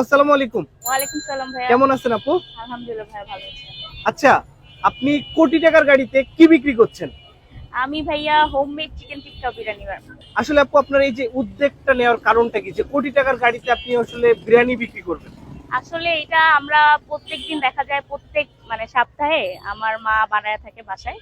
আসসালামু আলাইকুম। ওয়ালাইকুম সালাম ভাইয়া। কেমন আছেন আপু? আলহামদুলিল্লাহ ভাইয়া ভালো আছি। আচ্ছা আপনি কোটি টাকার গাড়িতে কি বিক্রি করছেন? আমি ভাইয়া হোমমেড চিকেন টিক্কা বিরিয়ানি আসলে আপু আপনার এই যে উদ্যোগটা নেওয়ার কারণটা কি? যে কোটি টাকার গাড়িতে আপনি আসলে বিরিয়ানি বিক্রি করবেন? আসলে এটা আমরা প্রত্যেকদিন দেখা যায় প্রত্যেক মানে সপ্তাহে আমার মা বানায় থাকে বাসায়।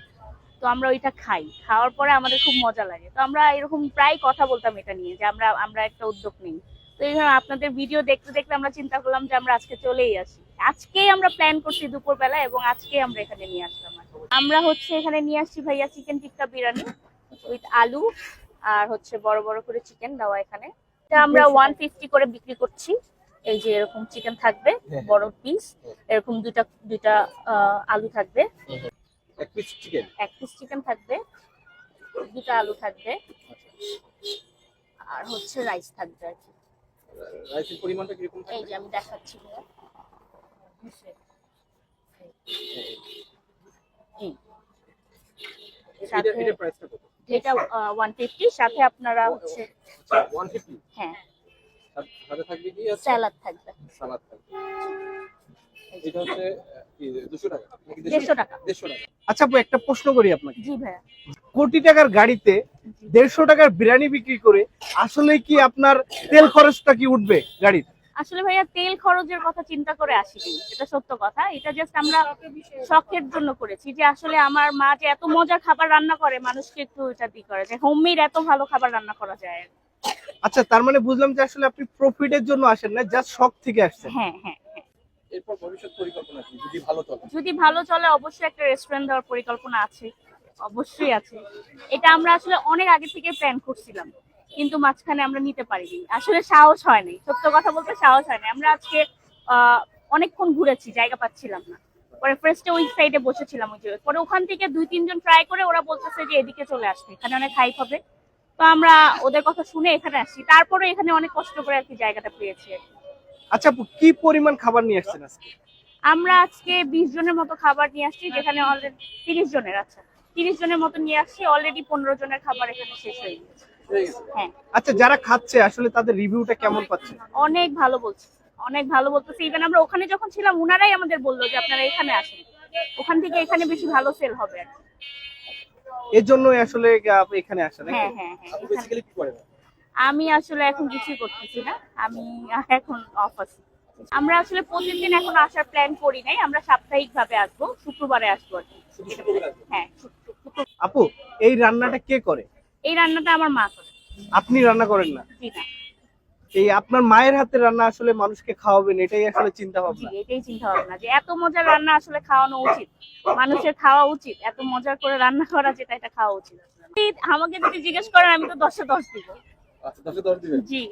তো আমরা ওইটা খাই। খাওয়ার পরে আমাদের খুব মজা লাগে। তো আমরা এরকম প্রায় কথা বলতাম এটা নিয়ে যে আমরা আমরা একটা উদ্যোগ নিই। তো এই আপনাদের ভিডিও দেখতে দেখতে আমরা চিন্তা করলাম যে আমরা আজকে চলেই আসি। আজকেই আমরা প্ল্যান করছি দুপুরবেলা এবং আজকেই আমরা এখানে নিয়ে আসলাম আমরা হচ্ছে এখানে নিয়ে আসছি ভাইয়া চিকেন টিক্কা বিরিয়ানি উইথ আলু আর হচ্ছে বড় বড় করে চিকেন দেওয়া এখানে। আমরা ওয়ান ফিফটি করে বিক্রি করছি। এই যে এরকম চিকেন থাকবে বড় পিস এরকম দুইটা দুইটা আলু থাকবে। এক পিস চিকেন এক পিস চিকেন থাকবে দুটা আলু থাকবে। আর হচ্ছে রাইস থাকবে আর কি। রাইসের পরিমাণটা কীরকম এই যে আমি দেখাচ্ছি এটা ওয়ান ফিফটি সাথে আপনারা হচ্ছে 150 হ্যাঁ। সাথে থাকবে কি স্যালাড থাকবে। সালাদ থাকবে। এটা হচ্ছে কি 200 টাকা? নাকি দেড়শো টাকা। 150 টাকা। আচ্ছা আপু একটা প্রশ্ন করি আপনাকে। জি ভাইয়া। কোটি টাকার গাড়িতে দেড়শো টাকার বিরিয়ানি বিক্রি করে আসলে কি আপনার তেল খরচটা কি উঠবে গাড়ির? আসলে ভাইয়া তেল খরচের কথা চিন্তা করে আসিনি। এটা সত্য কথা। এটা জাস্ট আমরা শখের জন্য করেছি যে আসলে আমার মা যে এত মজার খাবার রান্না করে মানুষকে একটু এটা দিয়ে করে যে হোমমেড এত ভালো খাবার রান্না করা যায়। আচ্ছা তার মানে বুঝলাম যে আসলে আপনি প্রফিটের জন্য আসেন না জাস্ট শখ থেকে আসছেন। হ্যাঁ হ্যাঁ হ্যাঁ। এরপর ভবিষ্যৎ পরিকল্পনা কি? যদি ভালো চলে। যদি ভালো চলে অবশ্যই একটা রেস্টুরেন্ট দেওয়ার পরিকল্পনা আছে। অবশ্যই আছে। এটা আমরা আসলে অনেক আগে থেকে প্ল্যান করছিলাম কিন্তু মাঝখানে আমরা নিতে পারিনি। আসলে সাহস হয়নি সত্য কথা বলতে সাহস হয়নি আমরা আজকে অনেকক্ষণ ঘুরেছি জায়গা পাচ্ছিলাম না। পরে ফার্স্টে ওই সাইডে বসেছিলাম ওই যে পরে ওখান থেকে দুই তিনজন ট্রাই করে ওরা বলতেছে যে এদিকে চলে আসবে এখানে অনেক হাইট হবে। তো আমরা ওদের কথা শুনে এখানে আসছি। তারপরে এখানে অনেক কষ্ট করে আর কি জায়গাটা পেয়েছি আচ্ছা কি পরিমাণ খাবার নিয়ে আসছেন আজকে? আমরা আজকে বিশ জনের মতো খাবার নিয়ে আসছি যেখানে অলরেডি তিরিশ জনের আচ্ছা তিরিশ জনের মতো নিয়ে আসছি অলরেডি পনেরো জনের খাবার এখানে শেষ হয়ে গেছে। হ্যাঁ। আচ্ছা যারা খাচ্ছে আসলে তাদের রিভিউটা কেমন পাচ্ছে? অনেক ভালো বলছে অনেক ভালো বলতেছে। ইভেন আমরা ওখানে যখন ছিলাম উনারাই আমাদের বলল যে আপনারা এখানে আসেন। ওখান থেকে এখানে বেশি ভালো সেল হবে আর এর জন্যই আসলে এখানে আসা হ্যাঁ হ্যাঁ হ্যাঁ। এখানে- কি করেন? আমি আসলে এখন কিছুই করতেছি না। আমি এখন অফ আছি। আমরা আসলে প্রতিদিন এখন আসার প্ল্যান করি নাই। আমরা সাপ্তাহিক ভাবে আসব শুক্রবারে আসব আর কি। হ্যাঁ আপু এই রান্নাটা কে করে? এই রান্নাটা আমার মা করে। আপনি রান্না করেন না? জি না। এই আপনার মায়ের হাতের রান্না আসলে মানুষকে খাওয়াবেন এটাই আসলে চিন্তা ভাবনা এটাই চিন্তা ভাবনা যে এত মজার রান্না আসলে খাওয়ানো উচিত। মানুষের খাওয়া উচিত এত মজার করে রান্না করা যেটা এটা খাওয়া উচিত। আমাকে যদি জিজ্ঞেস করেন আমি তো দশে দশ দিব। আচ্ছা দশে দশ দিবেন? জি।